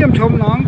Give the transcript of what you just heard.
ยี่ยมชมน้อง